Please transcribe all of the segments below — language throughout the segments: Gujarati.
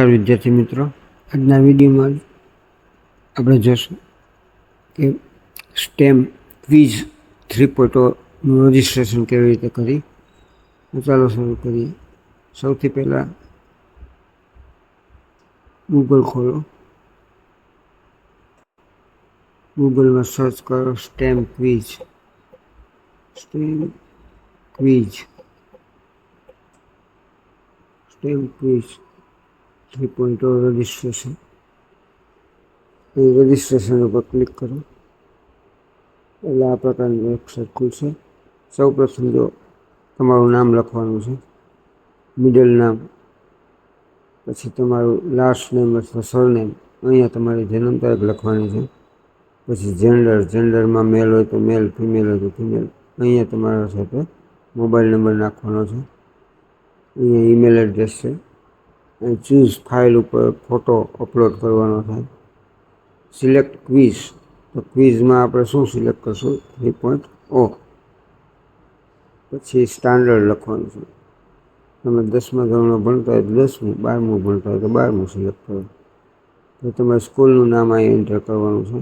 નમસ્કાર વિદ્યાર્થી મિત્રો. આજના વિડીયોમાં આપણે જોશું કે સ્ટેમ ક્વિઝ થ્રી પોઈન્ટોનું રજિસ્ટ્રેશન કેવી રીતે કરી? ચાલો શરૂ કરીએ. સૌથી પહેલાં ગૂગલ ખોલો. ગૂગલમાં સર્ચ કરો STEM quiz STEM quiz STEM quiz three point registration registration ઉપર ક્લિક કરો. એટલે આ પ્રકારની વેબસાઇટ ખુલશે સૌ પ્રથમ જો તમારું નામ લખવાનું છે મિડલ નામ, પછી તમારું લાસ્ટ નેમ અથવા સરનેમ અહીંયા તમારી જન્મ તારીખ લખવાની છે. પછી જેન્ડર જેન્ડરમાં મેલ હોય તો મેલ ફિમેલ હોય તો ફિમેલ અહીંયા તમારા સાથે મોબાઈલ નંબર નાખવાનો છે. અહીંયા ઈમેલ એડ્રેસ છે. ચૂઝ ફાઇલ ઉપર ફોટો અપલોડ કરવાનો થાય. સિલેક્ટ ક્વિઝ તો ક્વિઝમાં આપણે શું સિલેક્ટ કરશું? થ્રી પોઈન્ટ ઓ પછી સ્ટાન્ડર્ડ લખવાનું છે. તમે દસમા ધોરણમાં ભણતા હોય તો દસમું, બારમું ભણતા હોય તો બારમું સિલેક્ટ કરો. તો તમારે સ્કૂલનું નામ અહીં એન્ટર કરવાનું છે.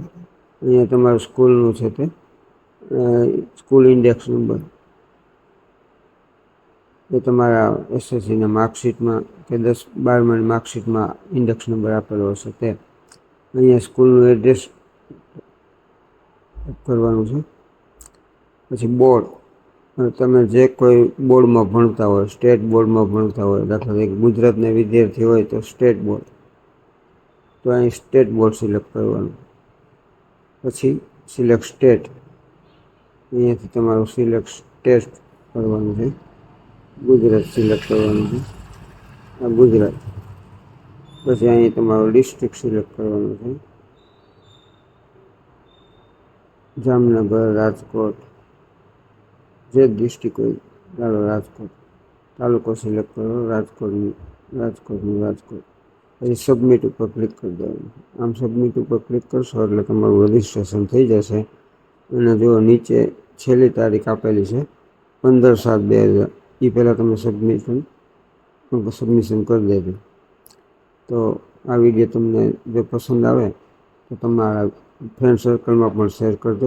અહીંયા તમારું સ્કૂલનું છે તે સ્કૂલ ઇન્ડેક્સ નંબર એ તમારા એસએસસીના માર્કશીટમાં કે દસ બારમાની માર્કશીટમાં ઇન્ડેક્સ નંબર આપેલો હશે તે. અહીંયા સ્કૂલનું એડ્રેસ કરવાનું છે. પછી બોર્ડ તમે જે કોઈ બોર્ડમાં ભણતા હોય સ્ટેટ બોર્ડમાં ભણતા હોય, દાખલા તરીકે ગુજરાતના વિદ્યાર્થી હોય તો સ્ટેટ બોર્ડ તો અહીં સ્ટેટ બોર્ડ સિલેક્ટ કરવાનું. પછી સિલેક્ટ સ્ટેટ અહીંયાથી તમારું સિલેક્ટ સ્ટેટ કરવાનું છે. ગુજરાત સિલેક્ટ કરવાનું છે. આ ગુજરાત. પછી અહીં તમારું ડિસ્ટ્રિક્ટ સિલેક્ટ કરવાનું છે. જામનગર, રાજકોટ, જે ડિસ્ટ્રિક્ટ હોય ચાલો રાજકોટ. તાલુકો સિલેક્ટ કરો, રાજકોટની, રાજકોટનું રાજકોટ. પછી સબમિટ ઉપર ક્લિક કરી દેવાનું. આમ સબમિટ ઉપર ક્લિક કરશો એટલે તમારું રજિસ્ટ્રેશન થઈ જશે. અને જો નીચે છેલ્લી તારીખ આપેલી છે. પંદર સાત બે હજાર એ પહેલાં તમે સબમિશન સબમિશન કરી દેજો. તો આ વીડિયો તમને જો પસંદ આવે, તો તમારા ફ્રેન્ડ સર્કલમાં પણ શેર કરજો.